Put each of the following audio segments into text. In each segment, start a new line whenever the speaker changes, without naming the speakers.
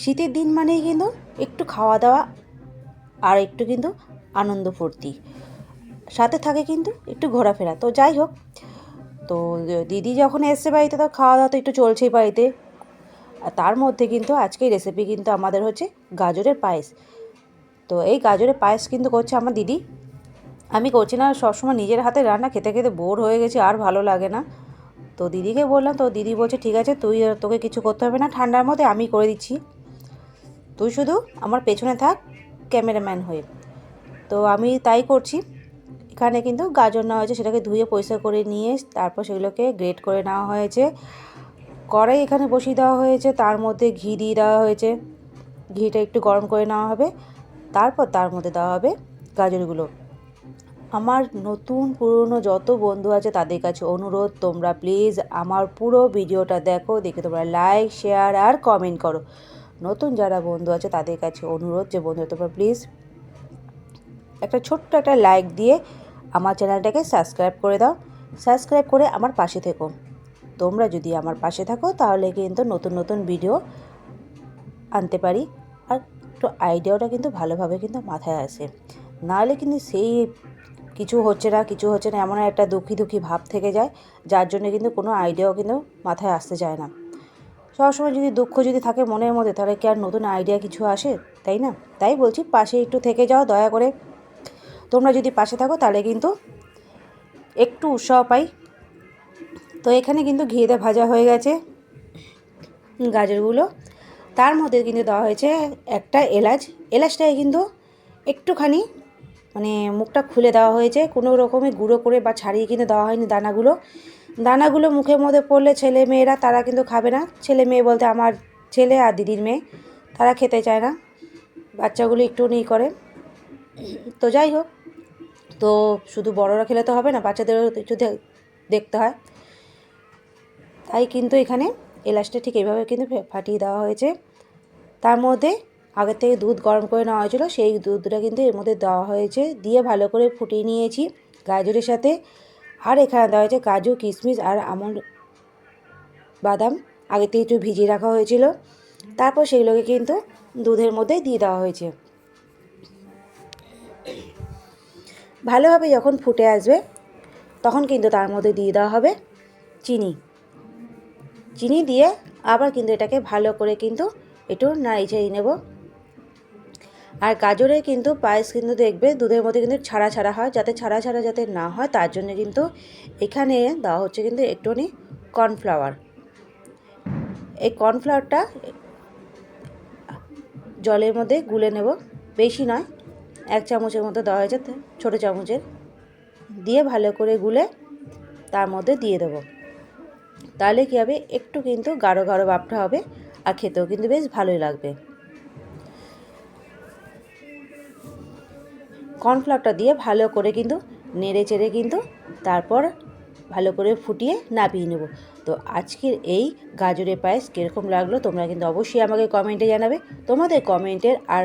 শীতের দিন মানেই কিন্তু একটু খাওয়া দাওয়া আর একটু কিন্তু আনন্দ ফুর্তি। সাথে থাকে কিন্তু একটু ঘোরাফেরা। তো যাই হোক, তো দিদি যখন এসছে বাড়িতে, তো খাওয়া দাওয়া তো একটু চলছেই বাড়িতে। আর তার মধ্যে কিন্তু আজকের রেসিপি কিন্তু আমাদের হচ্ছে গাজরের পায়েস। তো এই গাজরের পায়েস কিন্তু করছে আমার দিদি। আমি করছি না, সবসময় নিজের হাতে রান্না, খেতে খেতে বোর হয়ে গেছি, আর ভালো লাগে না। তো দিদিকে বললাম, তো দিদি বলছে, ঠিক আছে, তুই তোকে কিছু করতে হবে না, ঠান্ডার মধ্যে আমি করে দিচ্ছি। তুই শুধু আমার পেছনে থাক, ক্যামেরাম্যান হয়ে। তো আমি তাই করছি। এখানে কিন্তু গাজর নেওয়া হয়েছে, সেটাকে ধুয়ে পরিষ্কার করে নিয়ে তারপর সেগুলোকে গ্রেট করে নেওয়া হয়েছে। কড়াই এখানে বসিয়ে দেওয়া হয়েছে, তার মধ্যে ঘি দিয়ে দেওয়া হয়েছে। ঘিটা একটু গরম করে নেওয়া হবে, তারপর তার মধ্যে দেওয়া হবে গাজরগুলো। আমার নতুন, পুরনো যত বন্ধু আছে তাদের কাছে অনুরোধ, তোমরা প্লিজ আমার পুরো ভিডিওটা দেখো, দেখে তোমরা লাইক শেয়ার আর কমেন্ট করো। নতুন যারা বন্ধু আছে, তাদের কাছে অনুরোধ যে বন্ধুরা তোমরা প্লিজ একটা ছোট্ট একটা লাইক দিয়ে আমার চ্যানেলটাকে সাবস্ক্রাইব করে দাও। সাবস্ক্রাইব করে আমার পাশে থেকো। তোমরা যদি আমার পাশে থাকো, তাহলে কিন্তু নতুন নতুন ভিডিও আনতে পারি। আর একটু আইডিয়াটা কিন্তু ভালোভাবে কিন্তু মাথায় আসে। নাহলে কিন্তু সেই কিছু হচ্ছে না, কিছু হচ্ছে না, এমন একটা দুঃখী দুঃখী ভাব থেকে যায়, যার জন্য কিন্তু কোনো আইডিয়াও কিন্তু মাথায় আসতে চায় না। সবসময় যদি দুঃখ যদি থাকে মনের মধ্যে, তাহলে কি আর নতুন আইডিয়া কিছু আসে? তাই না? তাই বলছি, পাশে একটু থেকে যাও, দয়া করে। তোমরা যদি পাশে থাকো, তাহলে কিন্তু একটু উৎসাহ পাই। তো এখানে কিন্তু ঘিতে ভাজা হয়ে গেছে গাজরগুলো। তার মধ্যে কিন্তু দেওয়া হয়েছে একটা এলাচ। এলাচটাকে কিন্তু একটুখানি মানে মুখটা খুলে দেওয়া হয়েছে। কোনো রকমে গুঁড়ো করে বা ছাড়িয়ে কিন্তু দেওয়া হয়নি দানাগুলো। দানাগুলো মুখের মধ্যে পড়লে ছেলে মেয়েরা তারা কিন্তু খাবে না। ছেলে মেয়ে বলতে আমার ছেলে আর দিদির মেয়ে, তারা খেতে চায় না। বাচ্চাগুলো একটু নেই করে। তো যাই হোক, তো শুধু বড়রা খেলে তো হবে না, বাচ্চাদেরও একটু দেখতে হয়। তাই কিন্তু এখানে এলাচটা ঠিক এইভাবে কিন্তু ফাটিয়ে দেওয়া হয়েছে। তার মধ্যে আগের থেকে দুধ গরম করে নেওয়া হয়েছিলো, সেই দুধটা কিন্তু এর মধ্যে দেওয়া হয়েছে। দিয়ে ভালো করে ফুটিয়ে নিয়েছি। গাজরের সাথে আর এখানে দেওয়া হয়েছে কাজু, কিশমিশ আর আমন্ড বাদাম। আগে থেকে একটু ভিজিয়ে রাখা হয়েছিল। তারপর সেগুলোকে কিন্তু দুধের মধ্যে দিয়ে দেওয়া হয়েছে। ভালোভাবে যখন ফুটে আসবে, তখন কিন্তু তার মধ্যে দিয়ে দেওয়া হবে চিনি। চিনি দিয়ে আবার কিন্তু এটাকে ভালো করে কিন্তু একটু নাড়ি চাড়িয়ে নেব। আর গাজরে কিন্তু পায়েস কিন্তু দেখবে দুধের মধ্যে কিন্তু ছাড়া ছাড়া হয়, যাতে ছাড়া ছাড়া যাতে না হয়, তার জন্য কিন্তু এখানে দেওয়া হচ্ছে কিন্তু একটুখানি কর্নফ্লাওয়ার। এই কর্নফ্লাওয়ারটা জলের মধ্যে গুলে নেব, বেশি নয়, এক চামচের মতো দেওয়া হয়েছে, ছোটো চামচের। দিয়ে ভালো করে গুলে তার মধ্যে দিয়ে দেবো। তাহলে কী হবে? একটু কিন্তু গাঢ় গাঢ় ভাবটা হবে, আর খেতেও কিন্তু বেশ ভালোই লাগবে। কর্নফ্লাওয়ারটা দিয়ে ভালো করে কিন্তু নেড়ে চেড়ে কিন্তু তারপর ভালো করে ফুটিয়ে নাপিয়ে নেব। তো আজকের এই গাজরের পায়েস কীরকম লাগল তোমরা কিন্তু অবশ্যই আমাকে কমেন্টে জানাবে। তোমাদের কমেন্টের আর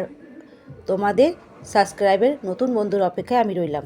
তোমাদের সাবস্ক্রাইবের নতুন বন্ধুর অপেক্ষায় আমি রইলাম।